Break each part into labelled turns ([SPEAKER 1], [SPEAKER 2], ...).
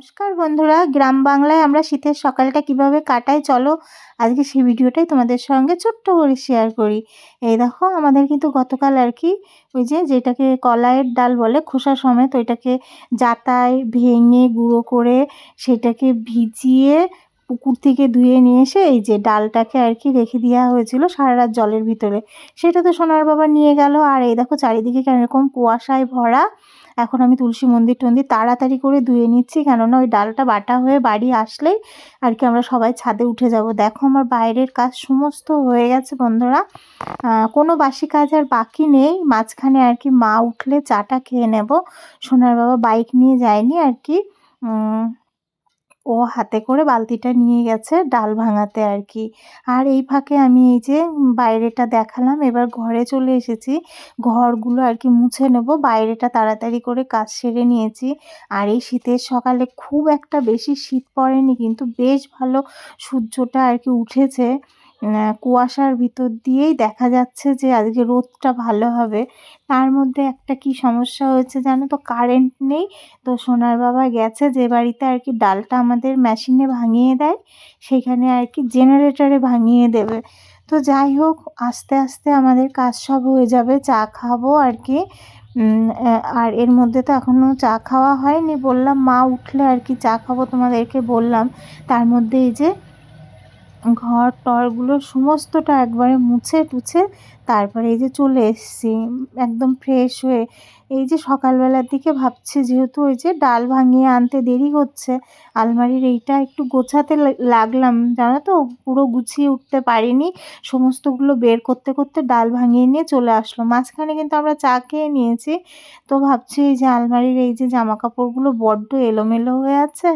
[SPEAKER 1] নমস্কার বন্ধুরা, গ্রাম বাংলায় আমরা শীতের সকালটা কীভাবে কাটাই? চলো আজকে সেই ভিডিওটাই তোমাদের সঙ্গে ছোট্ট করে শেয়ার করি। এই দেখো, আমাদের কিন্তু গতকাল আর কি ওই যে যেটাকে কলাইয়ের ডাল বলে, খোসা সমেত ওইটাকে জাতায়, ভেঙে, গুঁড়ো করে সেটাকে ভিজিয়ে পুকুর থেকে ধুয়ে নিয়ে এসে এই যে ডালটাকে আর কি রেখে দেওয়া হয়েছিল সারা রাত জলের ভিতরে। সেটা তো সোনার বাবা নিয়ে গেল। আর এই দেখো চারিদিকে কেন এরকম কুয়াশায় ভরা। এখন আমি তুলসী মন্দির টন্দির তাড়াতাড়ি করে ধুয়ে নিচ্ছি, কেননা ওই ডালটা বাটা হয়ে বাড়ি আসলেই আর কি আমরা সবাই ছাদে উঠে যাব। দেখো আমার বাইরের কাজ সমস্ত হয়ে গেছে বন্ধুরা। কোনো বাসি কাজ আর বাকি নেই। মাঝখানে আর কি মা উঠলে চাটা খেয়ে নেব। সোনার বাবা বাইক নিয়ে যায়নি আর কি। ও হাতে করে বালতিটা নিয়ে গেছে ডাল ভাঙাতে আর কি। আর এই ফাঁকে আমি এই যে বাইরেটা দেখালাম, এবার ঘরে চলে এসেছি। ঘরগুলো আর কি মুছে নেব, বাইরেটা তাড়াতাড়ি করে কাজ সেরে নিয়েছি। আর এই শীতের সকালে খুব একটা বেশি শীত পড়েনি, কিন্তু বেশ ভালো সূর্যটা আর কি উঠেছে। কুয়াশার ভিতর দিয়েই দেখা যাচ্ছে যে আজকে রোদটা ভালো হবে। তার মধ্যে একটা কি সমস্যা হয়েছে জানো তো? কারেন্ট নেই। তো সোনার বাবা গেছে যে বাড়িতে আর কি ডালটা আমাদের মেশিনে ভাঙিয়ে দেয়। সেখানে আর কি জেনারেটারে ভাঙিয়ে দেবে। তো যাই হোক, আস্তে আস্তে আমাদের কাজ সব হয়ে যাবে। চা খাব আর কি। আর এর মধ্যে তো এখনও চা খাওয়া হয়নি। বললাম, মা, উঠলে আর কি চা খাব তোমাদেরকে বললাম। তার মধ্যে এই যে ঘর টরগুলো সমস্তটা একবারে মুছে টুছে তারপরে এই যে চলে এসছি, একদম ফ্রেশ হয়ে। এই যে সকালবেলার দিকে ভাবছি যেহেতু ওই যে ডাল ভাঙিয়ে আনতে দেরি হচ্ছে, আলমারির এইটা একটু গোছাতে লাগলাম। জানো তো, পুরো গুছিয়ে উঠতে পারিনি। সমস্তগুলো বের করতে করতে ডাল ভাঙিয়ে নিয়ে চলে আসলো মাঝখানে কিন্তু আমরা চা খেয়ে নিয়েছি। তো ভাবছি এই যে আলমারির এই যে জামা কাপড়গুলো বড্ড এলোমেলো হয়ে আছে,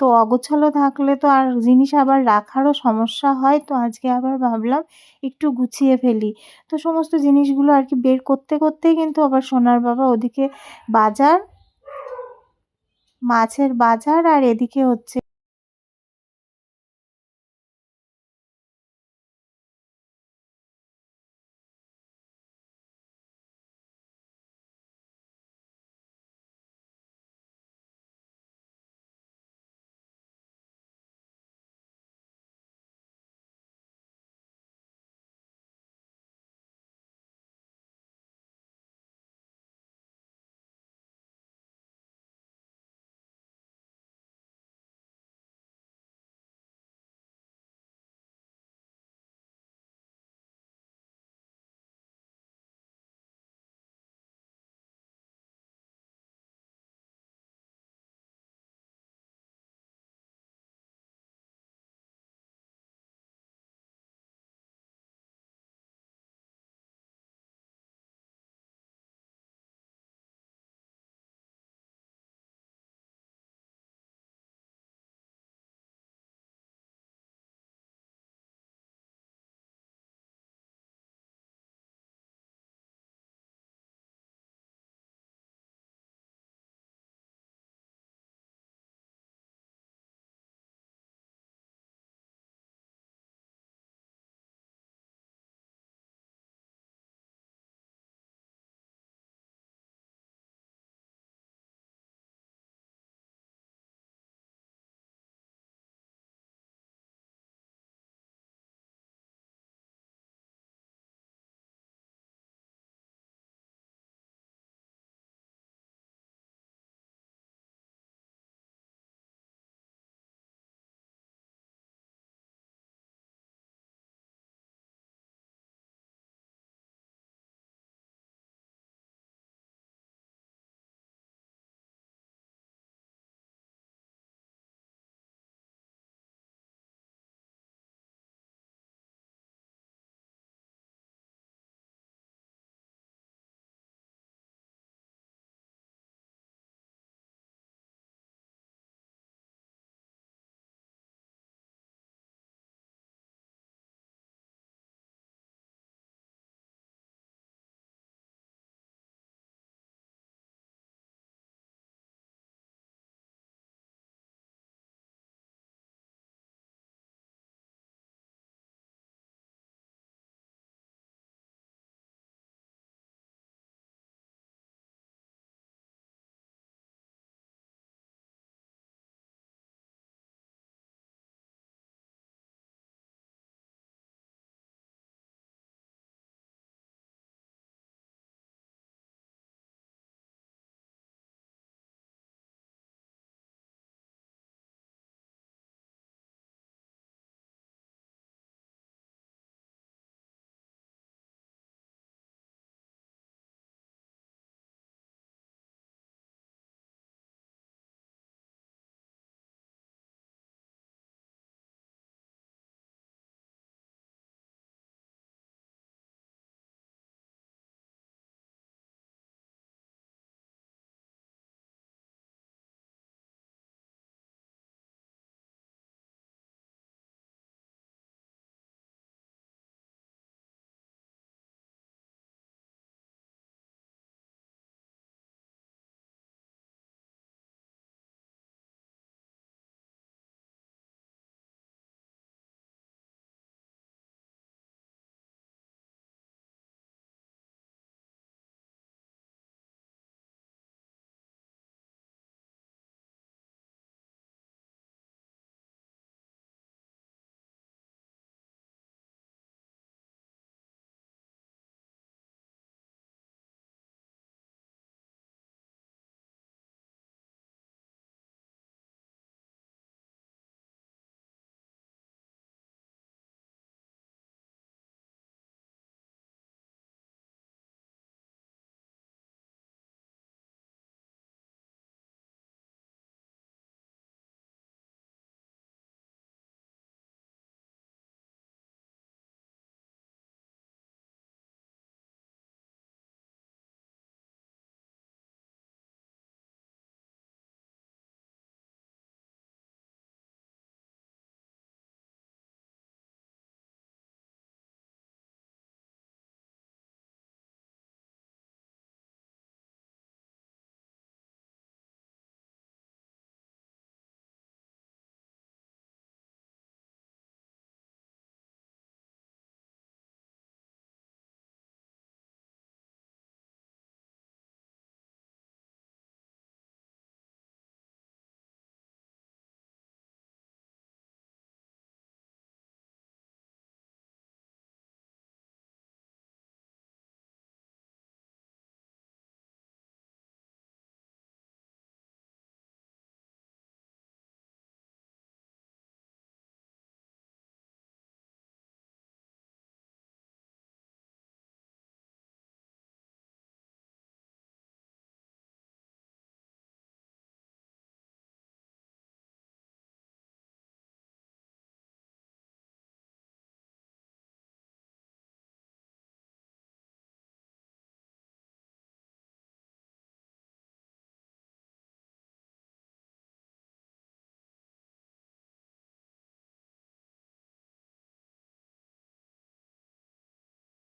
[SPEAKER 1] তো অগোছালো থাকলে তো আর জিনিস আবার রাখারও সমস্যা হয়। তো আজকে আবার ভাবলাম একটু গুছিয়ে ফেলি। তো সমস্ত জিনিসগুলো আর কি বের করতে করতেই কিন্তু আবার সোনার বাবা ওদিকে বাজার, মাছের বাজার আর এদিকে হচ্ছে